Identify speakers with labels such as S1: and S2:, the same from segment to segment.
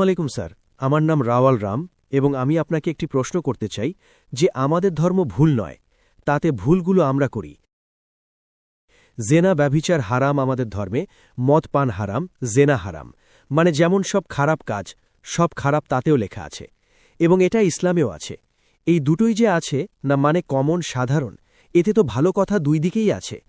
S1: আলাইকুম, স্যার। আমার নাম রাওয়াল রাম এবং আমি আপনাকে একটি প্রশ্ন করতে চাই যে আমাদের ধর্ম ভুল নয়, তাতে ভুলগুলো আমরা করি। জেনা ব্যভিচার হারাম আমাদের ধর্মে, মদ পান হারাম, জেনা হারাম। মানে যেমন সব খারাপ কাজ, সব খারাপ তাতেও লেখা আছে। এবং এটা ইসলামেও আছে। এই দুটোই যে আছে, না মানে কমন, সাধারণ, এতে তো ভালো কথা দুই দিকেই আছে।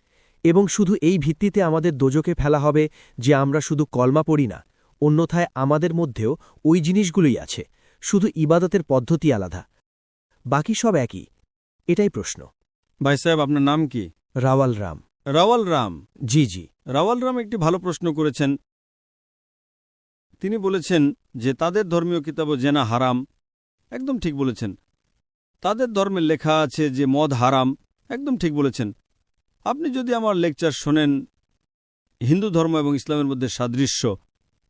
S1: এবং শুধু এই ভিত্তিতে আমাদের দোজকে ফেলা হবে যে আমরা শুধু কলমা পড়ি না অন্যথায় আমাদের মধ্যেও ওই জিনিসগুলোই আছে শুধু ইবাদতের পদ্ধতি আলাদা। বাকি সব একই? এটাই প্রশ্ন।
S2: ভাই সাহেব আপনার নাম কি?
S1: রাওয়াল রাম।
S2: রাওয়াল রাম?
S1: জি জি।
S2: রাওয়াল রাম একটি ভালো প্রশ্ন করেছেন। তিনি বলেছেন যে তাদের ধর্মীয় কিতাব জেনা হারাম। একদম ঠিক বলেছেন। তাদের ধর্মে লেখা আছে যে মদ হারাম। একদম ঠিক বলেছেন। আপনি যদি আমার লেকচার শোনেন হিন্দু ধর্ম এবং ইসলামের মধ্যে সাদৃশ্য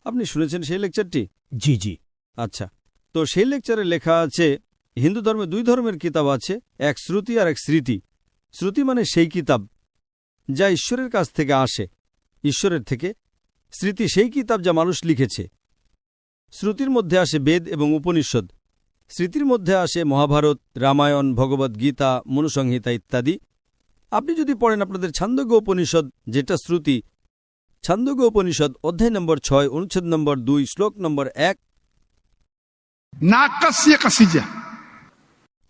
S2: আপনি শুনেছেন সেই লেকচারটি?
S1: জি জি।
S2: আচ্ছা তো সেই লেকচারে লেখা আছে হিন্দু ধর্মে দুই ধর্মের কিতাব আছে এক শ্রুতি আর এক স্মৃতি। শ্রুতি মানে সেই কিতাব যা ঈশ্বরের কাছ থেকে আসে ঈশ্বরের থেকে। স্মৃতি সেই কিতাব যা মানুষ লিখেছে। শ্রুতির মধ্যে আসে বেদ এবং উপনিষদ। স্মৃতির মধ্যে আসে মহাভারত রামায়ণ ভগবদ্ গীতা মনুসংহিতা ইত্যাদি। আপনি যদি পড়েন আপনাদের ছান্দোগ্য উপনিষদ যেটা শ্রুতি ছান্দোগ্য উপনিষদ অধ্যায় নম্বর ছয় অনুচ্ছেদ নম্বর দুই শ্লোক নম্বর এক।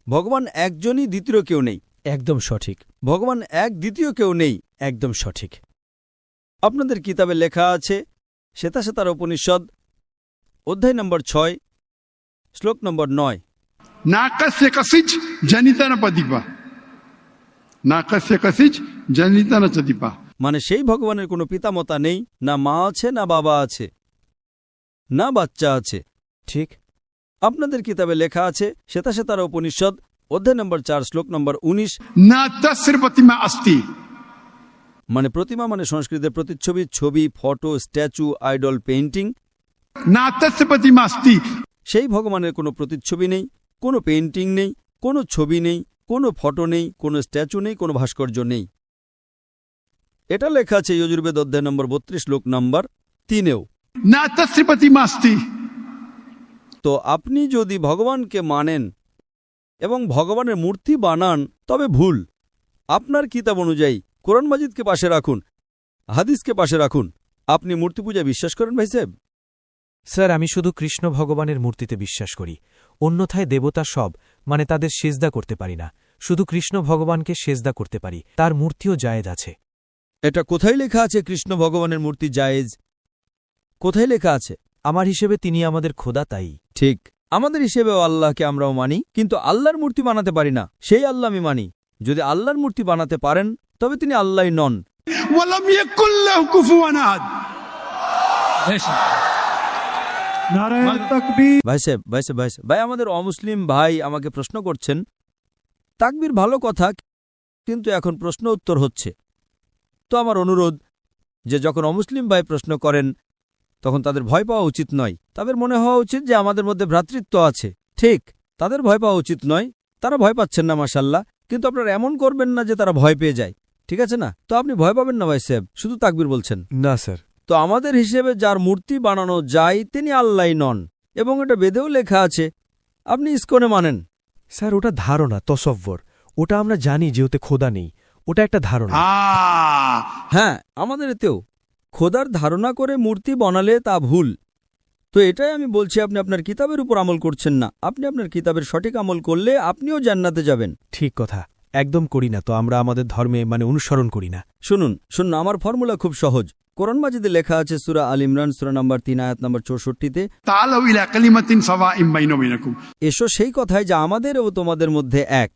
S2: ভগবান একজনই দ্বিতীয় কেউ নেই।
S1: একদম সঠিক।
S2: ভগবান এক দ্বিতীয় কেউ নেই।
S1: একদম সঠিক।
S2: আপনাদের কিতাবে লেখা আছে শ্বেতা শ্বেতার উপনিষদ অধ্যায় নম্বর ছয় শ্লোক নম্বর নয়।
S3: নাকাস্য কাসিজ জনিতন পদিপা নাকাস্য কাসিজ জনিতন চদিপা
S2: মানে সেই ভগবানের কোনো পিতামতা নেই না মা আছে না বাবা আছে না বাচ্চা আছে।
S1: ঠিক।
S2: আপনাদের কিতাবে লেখা আছে শ্বেতাশ্বেতার উপনিষদ অধ্যায় নম্বর চার শ্লোক নম্বর উনিশ।
S3: না তস্র প্রতিমা অস্তি
S2: মানে প্রতিমা মানে সংস্কৃতের প্রতিচ্ছবি ছবি ফটো স্ট্যাচু আইডল পেন্টিং
S3: না প্রতিমা
S2: সেই ভগবানের কোনো প্রতিচ্ছবি নেই কোনো পেন্টিং নেই কোনো ছবি নেই কোনো ফটো নেই কোনো স্ট্যাচু নেই কোনো ভাস্কর্য নেই। এটা লেখা আছে যজুর্বেদ অধ্যায় নম্বর বত্রিশ লোক নম্বর তিনেও।
S3: না অস্তি
S2: তো আপনি যদি ভগবানকে মানেন এবং ভগবানের মূর্তি বানান তবে ভুল। আপনার কিতাব অনুযায়ী কোরআন মাজিদকে পাশে রাখুন হাদিসকে পাশে রাখুন। আপনি মূর্তি পূজায় বিশ্বাস করেন ভাই সাহেব?
S4: স্যার আমি শুধু কৃষ্ণ ভগবানের মূর্তিতে বিশ্বাস করি। অন্যথায় দেবতা সব মানে তাদের সেজদা করতে পারি না। শুধু কৃষ্ণ ভগবানকে সেজদা করতে পারি। তার মূর্তিও জায়েদ আছে।
S2: এটা কোথায় লেখা আছে কৃষ্ণ ভগবানের মূর্তি জায়েজ? কোথায় লেখা আছে?
S4: আমার হিসেবে তিনি আমাদের খোদা তাই।
S2: ঠিক। আমাদের হিসেবেও আল্লাহকে আমরাও মানি কিন্তু আল্লাহর মূর্তি বানাতে পারি না। সেই আল্লাহ আমি মানি। যদি আল্লাহর মূর্তি বানাতে পারেন তবে তিনি আল্লাহ নন। সাহেব সাহেব ভাই ভাই আমাদের অমুসলিম ভাই আমাকে প্রশ্ন করছেন। তাকবির ভালো কথা কিন্তু এখন প্রশ্ন উত্তর হচ্ছে। তো আমার অনুরোধ যে যখন অমুসলিম ভাই প্রশ্ন করেন তখন তাদের ভয় পাওয়া উচিত নয়। তাদের মনে হওয়া উচিত যে আমাদের মধ্যে ভ্রাতৃত্ব আছে। ঠিক তাদের ভয় পাওয়া উচিত নয়। তারা ভয় পাচ্ছেন না মাসাল্লাহ কিন্তু আপনারা এমন করবেন না যে তারা ভয় পেয়ে যায়। ঠিক আছে না? তো আপনি ভয় পাবেন না ভাই সাহেব। শুধু তাকবির বলছেন।
S4: না স্যার।
S2: তো আমাদের হিসেবে যার মূর্তি বানানো যায় তিনি আল্লাহ নন। এবং এটা বেদেও লেখা আছে আপনি ইস্কনে মানেন।
S4: স্যার ওটা ধারণা তসব্বর ওটা আমরা জানি যে ওতে খোদা নেই। ওটা একটা ধারণা।
S2: হ্যাঁ আমাদের এতেও। খোদার ধারণা করে মূর্তি বানালে তা ভুল। তো এটাই আমি বলছি আপনি আপনার কিতাবের উপর আমল করছেন না। আপনি আপনার কিতাবের সঠিক আমল করলে আপনিও জান্নাতে যাবেন।
S4: ঠিক কথা। একদম করি না তো আমরা আমাদের ধর্মে মানে অনুসরণ করি না।
S2: শুনুন শুনুন আমার ফর্মুলা খুব সহজ। কোরআন মাজিদে লেখা আছে সুরা আল ইমরান সুরা নাম্বার তিন আয়াত নম্বর চৌষট্টিতে এসো সেই কথায় যা আমাদের ও তোমাদের মধ্যে এক।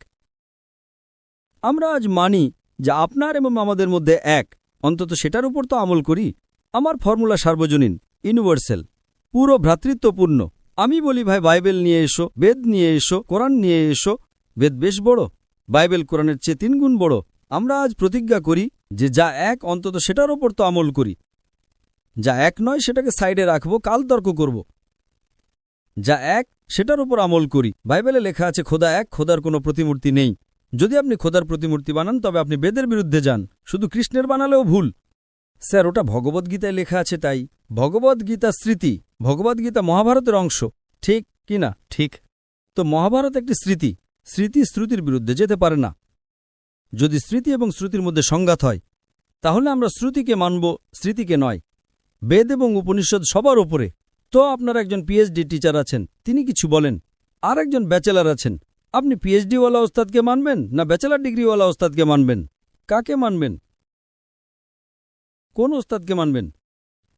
S2: আমরা আজ মানি যা আপনার এবং আমাদের মধ্যে এক। অন্তত সেটার উপর তো আমল করি। আমার ফর্মুলা সার্বজনীন, ইউনিভার্সাল, পুরো ভ্রাতৃত্বপূর্ণ। আমি বলি, ভাই, বাইবেল নিয়ে এসো, বেদ নিয়ে এসো, কোরআন নিয়ে এসো। বেদ বেশ বড়, বাইবেল কোরআনের চেয়ে তিন গুণ বড়। আমরা আজ প্রতিজ্ঞা করি যে যা এক, অন্তত সেটার ওপর তো আমল করি। যা এক নয়, সেটাকে সাইডে রাখব, কাল তর্ক করব। যা এক, সেটার উপর আমল করি। বাইবেলে লেখা আছে, খোদা এক, খোদার কোনো প্রতিমূর্তি নেই। যদি আপনি খোদার প্রতিমূর্তি বানান, তবে আপনি বেদের বিরুদ্ধে যান। শুধু কৃষ্ণের বানালেও ভুল। স্যার, ওটা ভগবদ্গীতায় লেখা আছে তাই। ভগবদ্গীতা স্মৃতি ভগবদ্গীতা মহাভারতের অংশ। ঠিক কি না? ঠিক। তো মহাভারত একটি স্মৃতি। স্মৃতি শ্রুতির বিরুদ্ধে যেতে পারে না। যদি স্মৃতি এবং শ্রুতির মধ্যে সংঘাত হয়, তাহলে আমরা শ্রুতিকে মানব, স্মৃতিকে নয়। বেদ এবং উপনিষদ সবার ওপরে তো আপনার একজন পিএইচডি টিচার আছেন, তিনি কিছু বলেন। আর একজন ব্যাচেলার আছেন। আপনি পিএইচডিওয়ালা ওস্তাদকে মানবেন না ব্যাচেলার ডিগ্রিওয়ালা ওস্তাদকে মানবেন? কাকে মানবেন? কোন ওস্তাদকে মানবেন?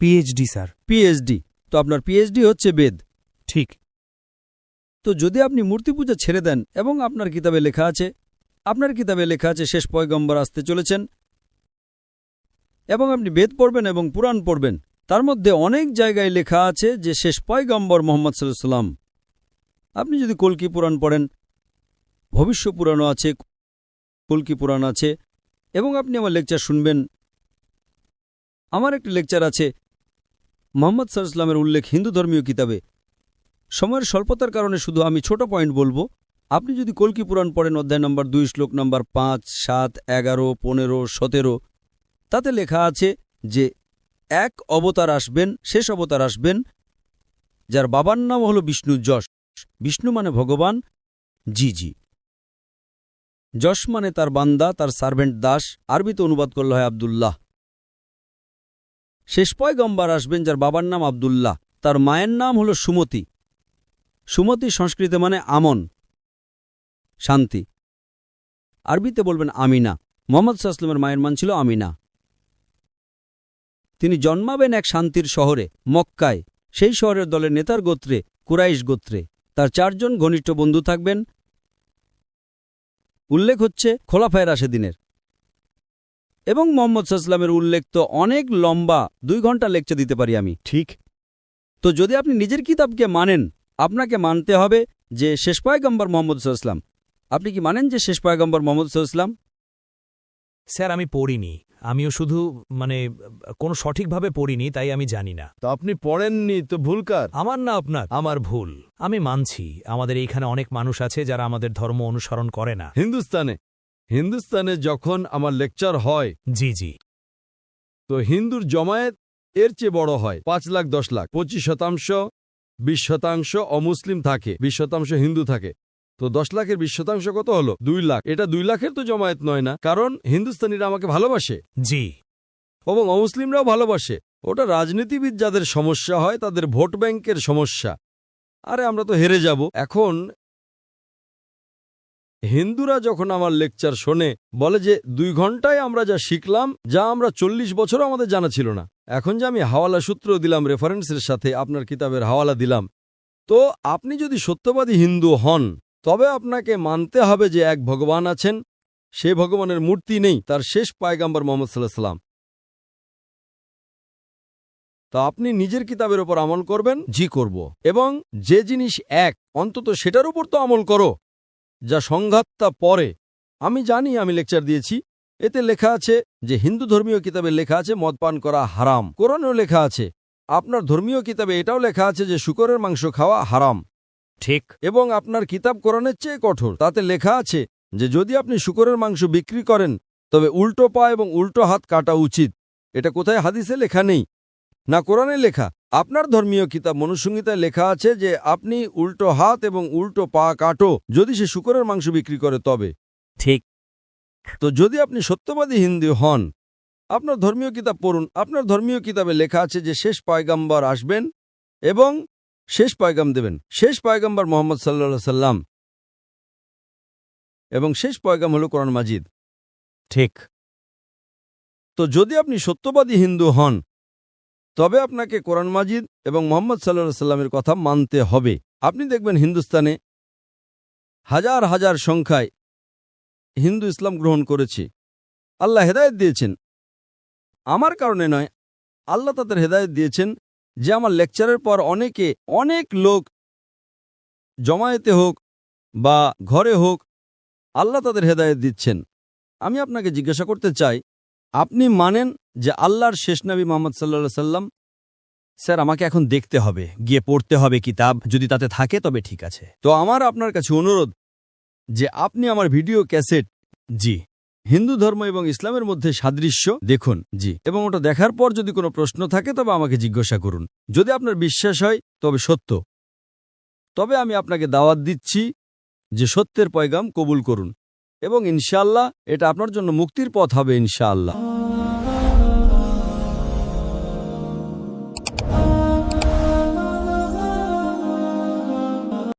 S4: PhD sir.
S2: পিএইচডি তো আপনার পিএইচডি হচ্ছে বেদ।
S4: ঠিক।
S2: তো যদি আপনি মূর্তি পূজা ছেড়ে দেন এবং আপনার কিতাবে লেখা আছে আপনার কিতাবে লেখা আছে শেষ পয়গম্বর আসতে চলেছেন এবং আপনি বেদ পড়বেন এবং পুরাণ পড়বেন তার মধ্যে অনেক জায়গায় লেখা আছে যে শেষ পয়গম্বর মোহাম্মদ সাল্লাম আপনি যদি কলকি পুরাণ পড়েন ভবিষ্য পুরাণও আছে কলকি পুরাণ আছে, এবং আপনি আমার লেকচার শুনবেন। আমার একটি লেকচার আছে, মোহাম্মদ সাল্লামের উল্লেখ হিন্দু ধর্মীয় কিতাবে। সময়ের স্বল্পতার কারণে শুধু আমি ছোট পয়েন্ট বলব। আপনি যদি কলকি পুরাণ পড়েন, অধ্যায় নম্বর দুই, শ্লোক নম্বর পাঁচ, সাত, এগারো, পনেরো, সতেরো, তাতে লেখা আছে যে, এক অবতার আসবেন, শেষ অবতার আসবেন, যার বাবার নাম হল বিষ্ণু যশ। বিষ্ণু মানে ভগবান, জি জি। যশ মানে তার বান্দা, তার সার্ভেন্ট দাস। আরবিতে অনুবাদ করল হয় আবদুল্লাহ। শেষ পয়গম্বার আসবেন, যার বাবার নাম আবদুল্লাহ। তার মায়ের নাম হল সুমতি। সুমতি সংস্কৃতে মানে আমন, শান্তি। আরবিতে বলবেন আমিনা। মোহাম্মদ সাহসলামের মায়ের মান ছিল আমিনা। তিনি জন্মাবেন এক শান্তির শহরে, মক্কায়। সেই শহরের দলের নেতার গোত্রে, কুরাইশ গোত্রে। তার চারজন ঘনিষ্ঠ বন্ধু থাকবেন। উল্লেখ হচ্ছে খোলাফায় রাশেদিনের। এবং মোহাম্মদ সাল্লামের উল্লেখ তো অনেক লম্বা দুই ঘণ্টা লেকচার দিতে পারি আমি।
S1: ঠিক।
S2: তো যদি আপনি নিজের কিতাবকে মানেন আপনাকে মানতে হবে যে শেষ পায়গম্বর মোহাম্মদ সাল্লাম আপনি কি মানেন যে শেষ পায়গম্বর মোহাম্মদ সাল্লাম
S4: স্যার আমি পড়িনি। আমিও শুধু মানে কোনো সঠিকভাবে পড়িনি তাই আমি জানি না।
S5: তো আপনি পড়েননি তো ভুলকার
S4: আমার না আপনার। আমার ভুল। আমি মানছি আমাদের এইখানে অনেক মানুষ আছে যারা আমাদের ধর্ম অনুসরণ করে না।
S5: হিন্দুস্তানে হিন্দুস্তানে যখন আমার লেকচার হয়
S4: জি জি।
S5: তো হিন্দুর জমায়েত এর চেয়ে বড় হয় পাঁচ লাখ দশ লাখ পঁচিশ শতাংশ বিশ শতাংশ অমুসলিম থাকে বিশ শতাংশ হিন্দু থাকে। তো দশ লাখের বিশ শতাংশ কত হলো? দুই লাখ। এটা দুই লাখের তো জমায়েত নয় না কারণ হিন্দুস্তানিরা আমাকে ভালোবাসে।
S4: জি।
S5: এবং অমুসলিমরাও ভালোবাসে। ওটা রাজনীতিবিদ যাদের সমস্যা হয় তাদের ভোট ব্যাংকের সমস্যা। আরে আমরা তো হেরে যাব। এখন হিন্দুরা যখন আমার লেকচার শোনে বলে যে দুই ঘন্টায় আমরা যা শিখলাম যা আমরা চল্লিশ বছরও আমাদের জানা ছিল না। এখন যে আমি হাওয়ালা সূত্র দিলাম রেফারেন্সের সাথে আপনার কিতাবের হাওয়ালা দিলাম। তো আপনি যদি সত্যবাদী হিন্দু হন তবে আপনাকে মানতে হবে যে এক ভগবান আছেন। সে ভগবানের মূর্তি নেই তার শেষ পায়গাম্বর মোহাম্মদ সাল্লাহ সাল্লাম তা আপনি নিজের কিতাবের ওপর আমল করবেন? জি করব। এবং যে জিনিস এক অন্তত সেটার উপর তো আমল করো যা সংঘাতটা পরে। আমি জানি আমি লেকচার দিয়েছি। এতে লেখা আছে যে হিন্দু ধর্মীয় কিতাবে লেখা আছে মদপান করা হারাম। কোরআনেও লেখা আছে আপনার ধর্মীয় কিতাবে এটাও লেখা আছে যে শুকরের মাংস খাওয়া হারাম।
S4: ঠিক।
S5: এবং আপনার কিতাব কোরআনের চেয়ে কঠোর। তাতে লেখা আছে যে যদি আপনি শুকরের মাংস বিক্রি করেন তবে উল্টো পা এবং উল্টো হাত কাটা উচিত। এটা কোথায়? হাদিসে লেখা নেই। না কোরআনে লেখা। আপনার ধর্মীয় কিতাব মনুসংহিতায় লেখা আছে যে আপনি উল্টো হাত এবং উল্টো পা কাটো যদি সে শুকরের মাংস বিক্রি করে তবে।
S4: ঠিক।
S5: তো যদি আপনি সত্যবাদী হিন্দু হন আপনার ধর্মীয় কিতাব পড়ুন। আপনার ধর্মীয় কিতাবে লেখা আছে যে শেষ পয়গাম্বর আসবেন এবং শেষ পয়গাম দেবেন। শেষ পয়গাম্বর মোহাম্মদ সাল্লা সাল্লাম এবং শেষ পয়গাম হল কোরআন মাজিদ।
S4: ঠিক।
S5: তো যদি আপনি সত্যবাদী হিন্দু হন তবে আপনাকে কোরআন মাজিদ এবং মোহাম্মদ সাল্লা সাল্লামের কথা মানতে হবে। আপনি দেখবেন হিন্দুস্তানে হাজার হাজার সংখ্যায় হিন্দু ইসলাম গ্রহণ করেছে। আল্লাহ হেদায়ত দিয়েছেন। আমার কারণে নয় আল্লাহ তাদের হেদায়ত দিয়েছেন যে আমার লেকচারের পর অনেকে অনেক লোক জমায়েতে হোক বা ঘরে হোক, আল্লাহ তাদের হেদায়েত দিচ্ছেন। আমি আপনাকে জিজ্ঞাসা করতে চাই, আপনি মানেন যে আল্লাহর শেষ নবী মোহাম্মদ সাল্লা সাল্লাম স্যার, আমাকে এখন দেখতে হবে, গিয়ে পড়তে হবে কিতাব, যদি তাতে থাকে তবে ঠিক আছে। তো আমার আপনার কাছে অনুরোধ যে আপনি আমার ভিডিও ক্যাসেট, জি।
S2: হিন্দু ধর্ম এবং ইসলামের মধ্যে সাদৃশ্য, দেখুন, জি। এবং ওটা দেখার পর যদি কোনো প্রশ্ন থাকে, তবে আমাকে জিজ্ঞাসা করুন। যদি আপনার বিশ্বাস হয়, তবে সত্য। তবে আমি আপনাকে দাওয়াত দিচ্ছি যে সত্যের পয়গাম কবুল করুন। এবং ইনশাআল্লাহ, এটা আপনার জন্য মুক্তির পথ হবে ইনশাআল্লাহ।